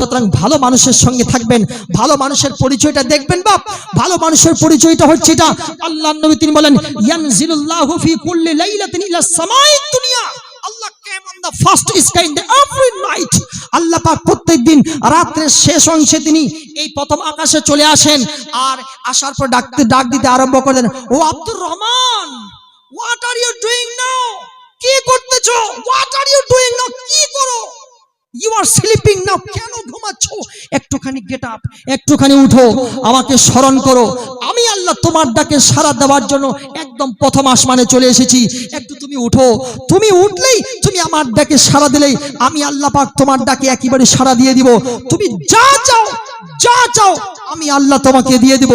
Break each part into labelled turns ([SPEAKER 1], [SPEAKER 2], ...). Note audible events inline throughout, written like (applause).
[SPEAKER 1] সুতরাং ভালো মানুষের সঙ্গে থাকবেন, ভালো মানুষের পরিচয়টা দেখবেন বাপ। ভালো মানুষের পরিচয়টা হচ্ছে এটা। আল্লাহ নবী তিনি বলেন, ইয়ানজিলুল্লাহু ফি কুল্লি লাইলাতিন ইলা সামাইদ দুনিয়া। আল্লাহ প্রত্যেকদিন শেষ অংশে তিনি এই প্রথম আকাশে চলে আসেন। আর আসার পর ডাকতে ডাক দিতে আরম্ভ ও আব্দুর রহমান আর ডুইং কি আর কি করো? ইউ আর স্লিপিং নাও কেন ঘুমাচ্ছ? একটুখানি গেট আপ একটুখানি উঠো, আমাকে স্মরণ করো। আমি আল্লাহ তোমার ডাকে সারা দেওয়ার জন্য একদম প্রথম আসমানে চলে এসেছি। একটু তুমি উঠো। তুমি উঠলেই তুমি আমার ডাকে সারা দিলেই আমি আল্লাহ পাক তোমার ডাকে একেবারে সারা দিয়ে দিব। তুমি যা চাও যা চাও, আমি আল্লাহ তোমাকে দিয়ে দিব।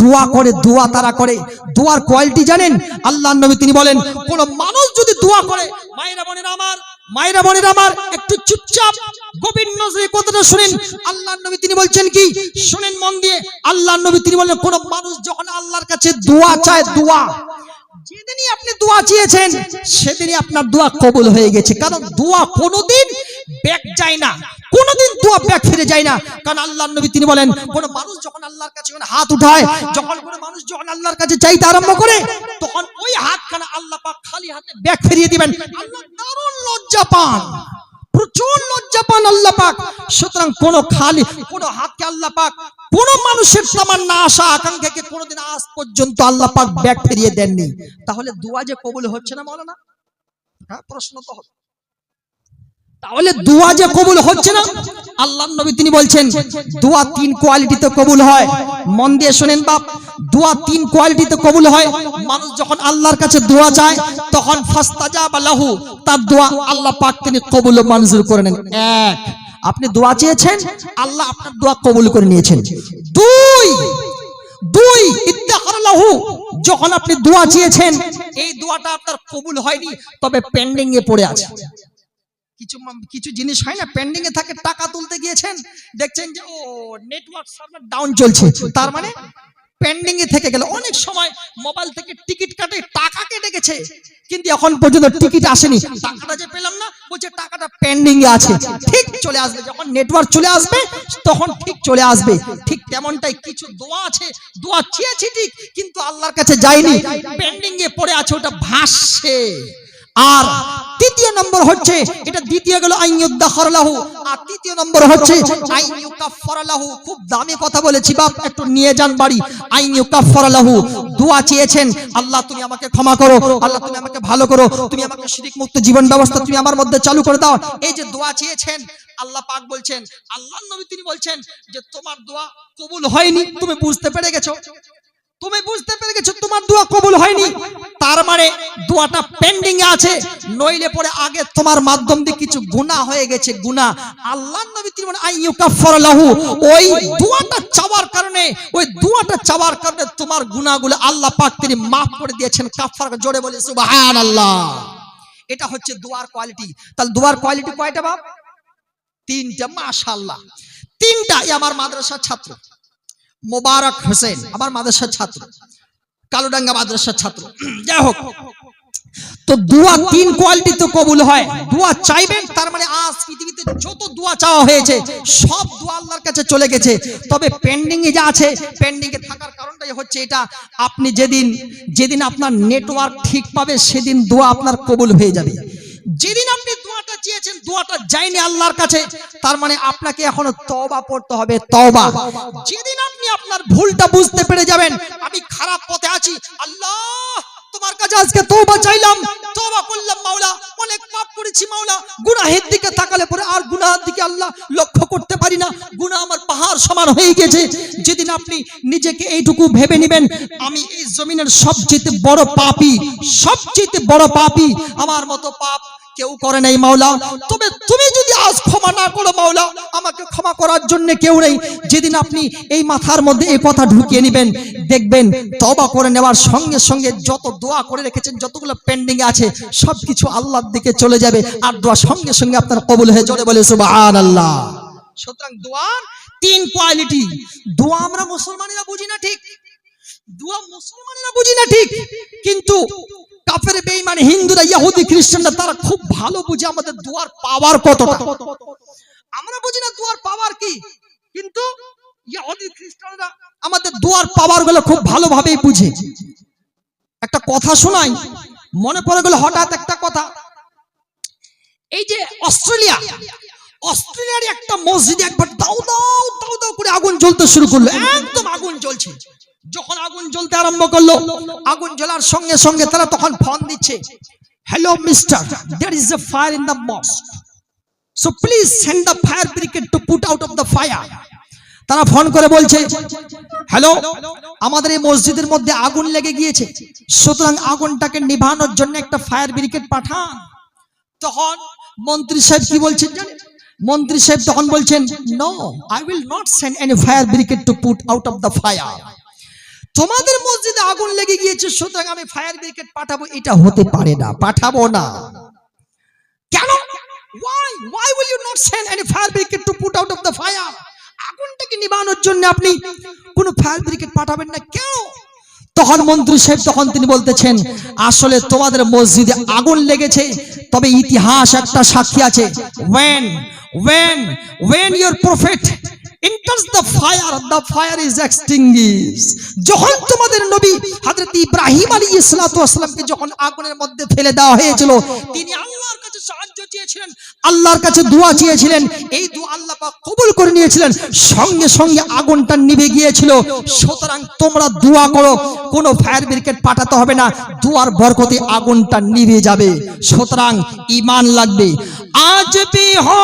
[SPEAKER 1] দোয়া করে, দোয়া তারা করে। দোয়ার কোয়ালিটি জানেন? আল্লাহ নবী তিনি বলেন, কোন মানুষ যদি দোয়া করে, মায়েরা বোনেরা আমার, মায়েরা বোনেরা আমার চুপচাপ গভীর নজরে কথাটা শুনেন। আল্লাহ নবী তিনি বলছেন কি? শুনেন মন দিয়ে। আল্লাহ নবী তিনি বলেন কোন মানুষ যখন আল্লাহর কাছে দোয়া চায়, দোয়া। যেদিনই আপনি দোয়া চেয়েছেন, সেদিনই আপনার দোয়া কবুল হয়ে গেছে। কারণ দোয়া কোনোদিন ব্যাক যায় না। কোনোদিন দোয়া ব্যাক ফিরে যায় না। কারণ আল্লাহ নবী তিনি বলেন, কোন মানুষ যখন আল্লাহর কাছে হাত উঠায়, যখন কোন মানুষ যখন আল্লাহর কাছে চাইতে আরম্ভ করে, তখন ওই হাতখানা আল্লাহ পাক খালি হাতে ব্যাক ফিরিয়ে দিবেন। আল্লাহ দারুণ লজ্জা পান। প্রচুর লজ্জা পান আল্লাহ পাক। সুতরাং কোন খালি, কোনো হাতকে আল্লাহ পাক, কোন মানুষের না আশা আকাঙ্ক্ষাকে কোনোদিন আজ পর্যন্ত আল্লাহ পাক ব্যাগ ফিরিয়ে দেননি। তাহলে দোয়া যে কবুল হচ্ছে না বলো না হ্যাঁ প্রশ্ন তো হবে। তাহলে দোয়া যে কবুল হচ্ছে না? আল্লাহ নবী তিনি বলছেন, দোয়া তিন কোয়ালিটিতে কবুল হয়। মন দিয়ে শোনেন বাপ, দোয়া তিন কোয়ালিটিতে কবুল হয়। মানুষ যখন আল্লাহর কাছে দোয়া চায়, তখন ফাস্তাজাবা লাহু, তার দোয়া আল্লাহ পাক তিনি কবুল মঞ্জুর করে নেন। এক, আপনি দোয়া চেয়েছেন? আল্লাহ আপনার দোয়া কবুল করে নিয়েছেন। দুই দুই ইত্তাহার লাহু, যখন আপনি দোয়া চেয়েছেন, এই দোয়াটা আপনার কবুল হয়নি, তবে পেন্ডিং এ পড়ে আছে। কিছু কিছু জিনিস হয় না পেন্ডিং এ থাকে, টাকা তুলতে গিয়েছেন, দেখছেন যে, ও নেটওয়ার্ক সার্ভার ডাউন চলছে। তার মানে পেন্ডিং এ থেকে গেল। অনেক সময় মোবাইল থেকে টিকিট কাটে, টাকা কেটে গেছে, কিন্তু এখন পর্যন্ত টিকিট আসেনি। টাকাটা যে পেলাম না বলছে টাকাটা পেন্ডিং এ আছে, ঠিক চলে আসবে। যখন নেটওয়ার্ক চলে আসবে, তখন ঠিক চলে আসবে। ঠিক তেমনটাই কিছু দোয়া আছে, দোয়া চেয়েছি ঠিক, কিন্তু আল্লাহর কাছে যায়নি পেন্ডিং এ পড়ে আছে, ওটা ভাসছে। আর তৃতীয় নম্বর হচ্ছে, এটা দ্বিতীয় গেল আইয়ুদ্দাহরলাহু আর তৃতীয় নম্বর হচ্ছে, আইয়ুকাফফারালাহু, খুব দামি কথা বলেছি বাপ, একটু নিয়ে যান বাড়ি। আইয়ুকাফফারালাহু, দোয়া চেয়েছেন, আল্লাহ তুমি আমাকে ক্ষমা করো, আল্লাহ তুমি আমাকে ভালো করো, তুমি আমাকে শিরিক মুক্ত জীবন ব্যবস্থা তুমি আমার মধ্যে চালু করে দাও। এই যে দোয়া চেয়েছেন, আল্লাহ পাক বলছেন, আল্লাহ নবী তিনি বলছেন যে, তোমার দোয়া কবুল হয়নি, তুমি বুঝতে পেরে গেছো। তুমি বুঝতে পেরে গেছো, তোমার দোয়া কবুল হয়নি তার মানে দোয়াটা পেন্ডিং এ আছে। নইলে পরে আগে তোমার মাধ্যম দিয়ে কিছু গুনাহ হয়ে গেছে, গুনাহ। আল্লাহর নবী তিনি বলেন আইয়ুকাফফার লাহু। ওই দোয়াটা চাওয়ার কারণে, ওই দোয়াটা চাওয়ার কারণে তোমার গুনাহগুলো আল্লাহ পাক তিনি maaf করে দিয়েছেন, কাফফার জোরে বলে, সুবহানাল্লাহ। এটা হচ্ছে দোয়ার কোয়ালিটি তাহলে দোয়ার কোয়ালিটি কয়টা বাপ? তিনটা, মাশাআল্লাহ। তিনটা আমার মাদ্রাসার ছাত্র। মোবারক হোসেন, আমার মাদ্রাসার ছাত্র। কালুডাঙ্গা মাদ্রাসার ছাত্র। (clears throat) যাই হোক। তো দোয়া তিন কোয়ালিটি তো কবুল হয়। দোয়া চাইবেন তার মানে আজ পৃথিবীতে যত দোয়া চাওয়া হয়েছে সব দোয়া আল্লাহর কাছে চলে গেছে। তবে পেন্ডিং এ যা আছে পেন্ডিং এ থাকার কারণটাই হচ্ছে এটা আপনি যেদিন যেদিন আপনার নেটওয়ার্ক ঠিক পাবে সেদিন দোয়া আপনার কবুল হয়ে যাবে। যেদিন আপনি দোয়াটা যায়নি আল্লাহর কাছে, তার মানে আপনাকে এখনও তওবা পড়তে হবে, তওবা। যেদিন আপনি আপনার ভুলটা বুঝতে পেরে যাবেন, আমি খারাপ পথে আছি। আল্লাহ, তোমার কাছে আজকে চাইলাম। করলাম, মাওলা। অনেক পাপ করেছি, মাওলা। গুনাহের দিকে তাকালে পরে আর গুনাহের দিকে আল্লাহ লক্ষ্য করতে পারি না। গুনাহ আমার পাহাড় সমান হয়ে গেছে। যেদিন আপনি নিজেকে এইটুকু ভেবে নেবেন, আমি এই জমিনের সবচেয়ে বড় পাপী, সবচেয়ে বড় পাপী, আমার মতো পাপ কেউ করে নাই, মাওলা। তবে তুমি যদি আজ ক্ষমা না করো, মাওলা, আমাকে ক্ষমা করার জন্য কেউ নেই। যেদিন আপনি এই মাথার মধ্যে এই কথা ঢুকিয়ে নেবেন, দেখবেন তবা করে নেওয়ার সঙ্গে সঙ্গে যত দোয়া করে রেখেছেন, যতগুলো পেন্ডিং আছে, সবকিছু আল্লাহর দিকে চলে যাবে। আর দোয়া সঙ্গে সঙ্গে আপনার কবুল হয়ে চলে বলে সুবহানাল্লাহ। সুতরাং দোয়ার তিন কোয়ালিটি দোয়া আমরা মুসলমানেরা বুঝি না ঠিক। দোয়া মুসলমানেরা বুঝি না ঠিক। কিন্তু কাফের বেঈমান হিন্দুরা, ইহুদি, খ্রিস্টানরা, তারা খুব ভালো বুঝে আমাদের দোয়ার পাওয়ার কতটা। আমরা বুঝি না দুয়ার পাওয়ার কি, কিন্তু ইহুদি, খ্রিস্টানরা আমাদের দুয়ার পাওয়ারগুলো খুব ভালোভাবেই বুঝে। একটা কথা শোনাই, মনে পড়ে গেল হঠাৎ একটা কথা। এই যে অস্ট্রেলিয়া, অস্ট্রেলিয়ার একটা মসজিদে একবার দাও দাও দাও দাও করে আগুন জ্বলতে শুরু করল, একদম আগুন জ্বলছে। যখন আগুন জ্বলতে আরম্ভ করল, আগুন জ্বলার সঙ্গে সঙ্গে তারা তখন ফোন দিচ্ছে hello mister there is a fire in the mosque so please send the fire brigade to put out of the fire তারা ফোন করে বলছে হ্যালো আমাদের এই মসজিদের মধ্যে আগুন লেগে গিয়েছে, সুতরাং আগুনটাকে নিভানোর জন্য একটা ফায়ার ব্রিগেড পাঠান। তখন মন্ত্রী সাহেব কি বলছেন জানেন? মন্ত্রী সাহেব তখন বলছেন no I will not send any fire brigade to put out of the fire তোমাদের মসজিদে আগুন লেগে গিয়েছে, সুতরাং আমি ফায়ার ব্রিগেড পাঠাবো, এটা হতে পারে না, পাঠাবো না। কেন? Why? Why will you not send any fire brigade to put out of the fire? আগুনটাকে নিবানোর জন্য আপনি কোন ফায়ার ব্রিগেড পাঠাবেন না, কেন? তখন মন্ত্রী সাহেব তখন তিনি বলতেছেন, আসলে তোমাদের মসজিদে আগুন লেগেছে, তবে ইতিহাস একটা সাক্ষী আছে। When? When? When your prophet enters the fire the fire is extinguished. যখন তোমাদের নবী হযরত ইব্রাহিম আলাইহিস সালাতু ওয়াসালামকে যখন আগুনের মধ্যে ফেলে দেওয়া হয়েছিল, তিনি আল্লাহর কাছে সাহায্য চেয়েছিলেন, আল্লাহর কাছে দোয়া চেয়েছিলেন, এই দোয়া আল্লাহ পাক কবুল করে নিয়েছিলেন, সঙ্গে সঙ্গে আগুনটা নিভে গিয়েছিল। সুতরাং তোমরা দোয়া করো, কোনো ফায়ার ব্রিগেড পাঠাতে হবে না, দোয়ার বরকতে আগুনটা নিভে যাবে। সুতরাং ঈমান লাগবে। আজ বি হো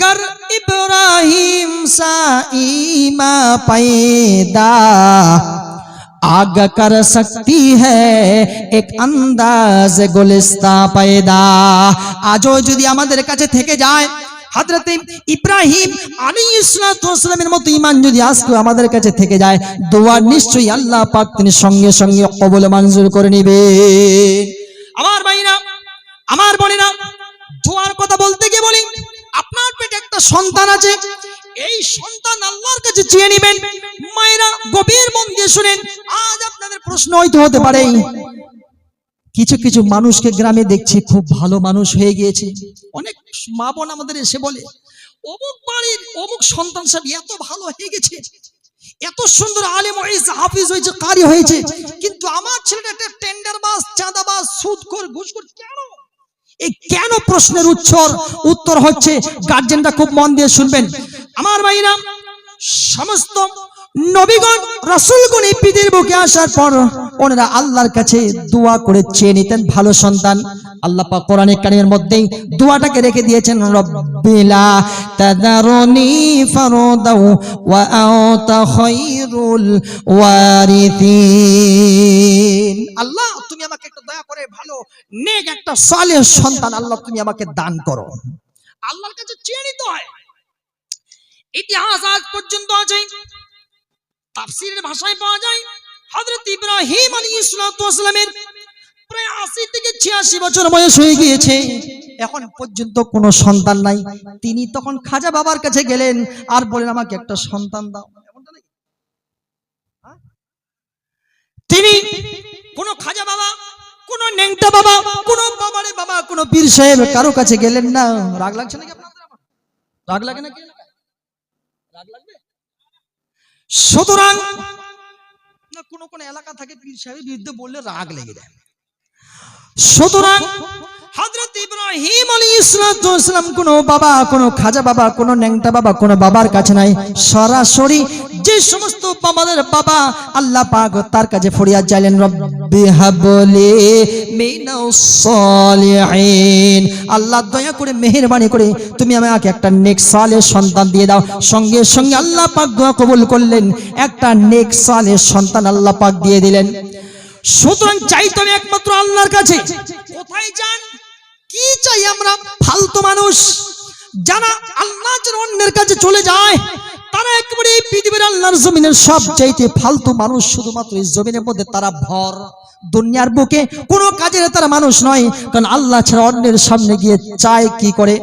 [SPEAKER 1] گر ابراہیم سا ایما پیدا آگ کر سکتی ہے আন্দাজ গুলিস্তা পায়দা আজও যদি আমাদের কাছে থেকে যায় হাজরতে ইব্রাহিম আলী ইসলাতামের মতো ইমান যদি আজকে আমাদের কাছে থেকে যায় দোয়ার নিশ্চয়ই আল্লাহ পাক তিনি সঙ্গে সঙ্গে কবল মঞ্জুর করে নিবে। আমার ভাইরা, আমার বোনেরা একটা সন্তান আছে, এই সন্তান আল্লাহর কাছে চেয়ে নেবেন। মায়েরা গভীর মন দিয়ে শুনেন, আজ আপনাদের প্রশ্ন হয়তো হতে পারে। কিছু কিছু মানুষকে গ্রামে দেখছি, খুব ভালো মানুষ হয়ে গিয়েছে। অনেক মা বোন আমাদের এসে বলে, অমুক বাড়ির অমুক সন্তান সব এত ভালো হয়ে গেছে। এত সুন্দর আলেম হয়েছে, হাফিজ হয়েছে, কারি হয়েছে। কিন্তু আমার ছেলেটা একটা টেন্ডার বাস চাঁদাবাজ, সুদখোর, ঘুষখোর কেন? এই কেন প্রশ্নের উত্তর উত্তর হচ্ছে গার্জেনরা খুব মন দিয়ে শুনবেন। আমার ভাইরা, সমস্ত নবীগণ রসুলগণ এই পৃথিবীর বুকে আসার পর ওনারা আল্লাহর কাছে দোয়া করে চেয়ে নিতেন, ভালো সন্তান। আল্লাহ পাক কোরআনে কারিমের মধ্যেই দোয়াটাকে রেখে দিয়েছেন আল্লাহ দয়া করে ভালো, নেক একটা সালেহ সন্তান আল্লাহ তুমি আমাকে দান করো। আল্লাহর কাছে চেয়ে নিতে হয়। ইতিহাস আজ পর্যন্ত আছে। তাফসীরের ভাষায় পাওয়া যায়, হযরত ইব্রাহিম আলাইহিস সালামের প্রায় আশি থেকে ছিয়াশি বছর বয়স হয়ে গিয়েছে। এখন পর্যন্ত কোনো সন্তান নাই। তিনি তখন খাজা বাবার কাছে গেলেন আর বলেন, আমাকে একটা সন্তান দাও। হ্যাঁ? তিনি কোন খাজা বাবা সাহেব কারও কাছে গেলেন না। রাগ লাগছে নাকি রাগ রাগ লাগবে? সুতরাং, না, কোন কোন এলাকা থাকে পীর সাহেবের বিরুদ্ধে বললে রাগ লেগে যায়। সুতরাং বাবা খাজা বাবা, কোন ন্যাংটা বাবা বাবার কাছে নাই। সরাসরি যে সমস্ত বাবা আল্লাহ তার কাছে আল্লাহ দয়া করে, মেহেরবানি করে তুমি আমাকে একটা নেক সালেহ সন্তান দিয়ে দাও। সঙ্গে সঙ্গে আল্লাহ পাক দোয়া কবুল করলেন, একটা নেক সালেহ সন্তান আল্লাহ পাক দিয়ে দিলেন। সুতরাং চাই তবে একমাত্র আল্লাহর কাছে। কোথায় যান? কি চাই আমরা? ফালতু মানুষ। যারা আল্লাহ অন্যের কাছে চলে যায়, তারা একেবারে এই পৃথিবীর আল্লাহর জমিনের সব চাইতে ফালতু মানুষ শুধুমাত্র এই জমিনের মধ্যে তারা ভর। দুনিয়ার বুকে কোনো কাজের তারা মানুষ নয়, কারণ আল্লাহ ছাড়া অন্যের সামনে গিয়ে চায় কি করে?